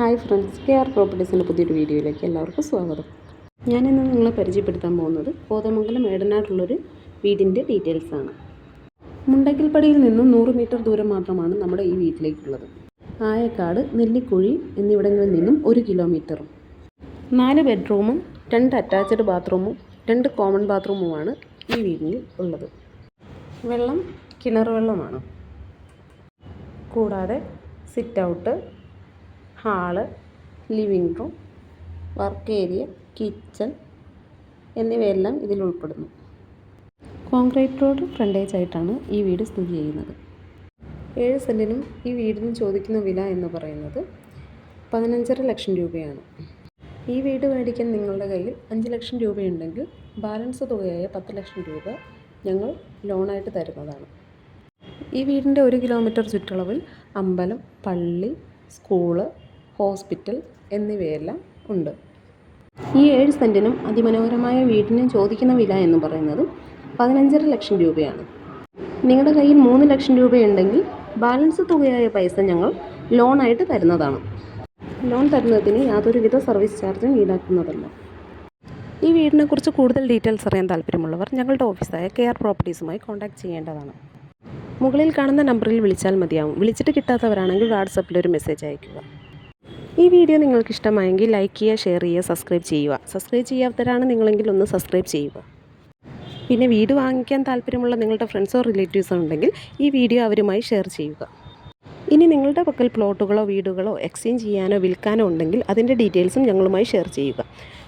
Hi friends K R പ്രോപ്പർട്ടീസിന്റെ പുതിയൊരു വീഡിയോയിലേക്ക് എല്ലാവർക്കും സ്വാഗതം. ഞാനിന്ന് നിങ്ങളെ പരിചയപ്പെടുത്താൻ പോകുന്നത് കോതമംഗലം ഏടനാട്ടുള്ളൊരു വീടിന്റെ ഡീറ്റെയിൽസ് ആണ് മുണ്ടക്കിൽപ്പടിയിൽ നിന്നും നൂറ് മീറ്റർ ദൂരം മാത്രമാണ് നമ്മുടെ ഈ വീട്ടിലേക്കുള്ളത്. ആയക്കാട് നെല്ലിക്കുഴി എന്നിവിടങ്ങളിൽ നിന്നും ഒരു കിലോമീറ്ററും. നാല് ബെഡ്റൂമും രണ്ട് അറ്റാച്ച്ഡ് ബാത്റൂമും രണ്ട് കോമൺ ബാത്റൂമുമാണ് ഈ വീടിൽ ഉള്ളത്. വെള്ളം കിണർ വെള്ളമാണ്. കൂടാതെ sit out hall living room work area kitchen എന്നിവയെല്ലാം ഇതിൽ ഉൾപ്പെടുന്നു. കോൺക്രീറ്റ് റോഡ് ഫ്രണ്ടേജ് ആയിട്ടാണ് ഈ വീട് സ്ഥിതി ചെയ്യുന്നത്. ഏഴ് സെന്റിനും ഈ വീടിന് ചോദിക്കുന്ന വില എന്ന് പറയുന്നത് പതിനഞ്ചര ലക്ഷം രൂപയാണ്. ഈ വീട് മേടിക്കാൻ നിങ്ങളുടെ കയ്യിൽ അഞ്ച് ലക്ഷം രൂപയുണ്ടെങ്കിൽ ബാലൻസ് തുകയായ പത്ത് ലക്ഷം രൂപ ഞങ്ങൾ ലോണായിട്ട് തരുന്നതാണ്. ഈ വീടിന്റെ ഒരു കിലോമീറ്റർ ചുറ്റളവിൽ അമ്പലം പള്ളി സ്കൂൾ ഹോസ്പിറ്റൽ എന്നിവയെല്ലാം ഉണ്ട്. ഈ ഏഴ് സെന്റിനും അതിമനോഹരമായ വീടിനും ചോദിക്കുന്ന വില എന്ന് പറയുന്നത് പതിനഞ്ചര ലക്ഷം രൂപയാണ്. നിങ്ങളുടെ കയ്യിൽ മൂന്ന് ലക്ഷം രൂപയുണ്ടെങ്കിൽ ബാലൻസ് തുകയായ പൈസ ഞങ്ങൾ ലോണായിട്ട് തരുന്നതാണ്. ലോൺ തരുന്നതിന് യാതൊരുവിധ സർവീസ് ചാർജും ഈടാക്കുന്നതല്ല. ഈ വീടിനെക്കുറിച്ച് കൂടുതൽ ഡീറ്റെയിൽസ് അറിയാൻ താല്പര്യമുള്ളവർ ഞങ്ങളുടെ ഓഫീസായ കെ ആർ പ്രോപ്പർട്ടീസുമായി കോൺടാക്റ്റ് ചെയ്യേണ്ടതാണ്. മുകളിൽ കാണുന്ന നമ്പറിൽ വിളിച്ചാൽ മതിയാവും. വിളിച്ചിട്ട് കിട്ടാത്തവരാണെങ്കിൽ വാട്സപ്പിൽ ഒരു മെസ്സേജ് അയയ്ക്കുക. ഈ വീഡിയോ നിങ്ങൾക്ക് ഇഷ്ടമായെങ്കിൽ ലൈക്ക് ചെയ്യുക ഷെയർ ചെയ്യുക സബ്സ്ക്രൈബ് ചെയ്യുക. സബ്സ്ക്രൈബ് ചെയ്യാത്തവരാണ് നിങ്ങളെങ്കിൽ ഒന്ന് സബ്സ്ക്രൈബ് ചെയ്യുക. പിന്നെ വീട് വാങ്ങിക്കാൻ താല്പര്യമുള്ള നിങ്ങളുടെ ഫ്രണ്ട്സോ റിലേറ്റീവ്സോ ഉണ്ടെങ്കിൽ ഈ വീഡിയോ അവരുമായി ഷെയർ ചെയ്യുക. ഇനി നിങ്ങളുടെ പക്കൽ പ്ലോട്ടുകളോ വീടുകളോ എക്സ്ചേഞ്ച് ചെയ്യാനോ വിൽക്കാനോ ഉണ്ടെങ്കിൽ അതിന്റെ ഡീറ്റെയിൽസും ഞങ്ങളുമായി ഷെയർ ചെയ്യുക.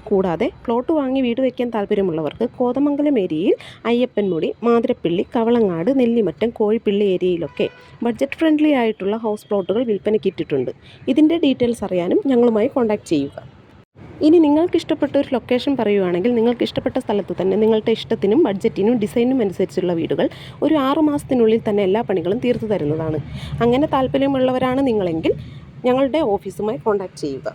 കൂടാതെ പ്ലോട്ട് വാങ്ങി വീട് വയ്ക്കാൻ താല്പര്യമുള്ളവർക്ക് കോതമംഗലം ഏരിയയിൽ അയ്യപ്പൻമുടി മാതിരപ്പിള്ളി കവളങ്ങാട് നെല്ലിമറ്റം കോഴിപ്പിള്ളി ഏരിയയിലൊക്കെ ബഡ്ജറ്റ് ഫ്രണ്ട്ലി ആയിട്ടുള്ള ഹൗസ് പ്ലോട്ടുകൾ വിൽപ്പനയ്ക്ക് ഇട്ടിട്ടുണ്ട്. ഇതിന്റെ ഡീറ്റെയിൽസ് അറിയാനും ഞങ്ങളുമായി കോൺടാക്റ്റ് ചെയ്യുക. ഇനി നിങ്ങൾക്ക് ഇഷ്ടപ്പെട്ട ഒരു ലൊക്കേഷൻ പറയുവാണെങ്കിൽ നിങ്ങൾക്ക് ഇഷ്ടപ്പെട്ട സ്ഥലത്ത് തന്നെ നിങ്ങളുടെ ഇഷ്ടത്തിനും ബഡ്ജറ്റിനും ഡിസൈനും അനുസരിച്ചുള്ള വീടുകൾ ഒരു ആറ് മാസത്തിനുള്ളിൽ തന്നെ എല്ലാ പണികളും തീർത്തു തരുന്നതാണ്. അങ്ങനെ താല്പര്യമുള്ളവരാണ് നിങ്ങളെങ്കിൽ ഞങ്ങളുടെ ഓഫീസുമായി കോൺടാക്റ്റ് ചെയ്യുക.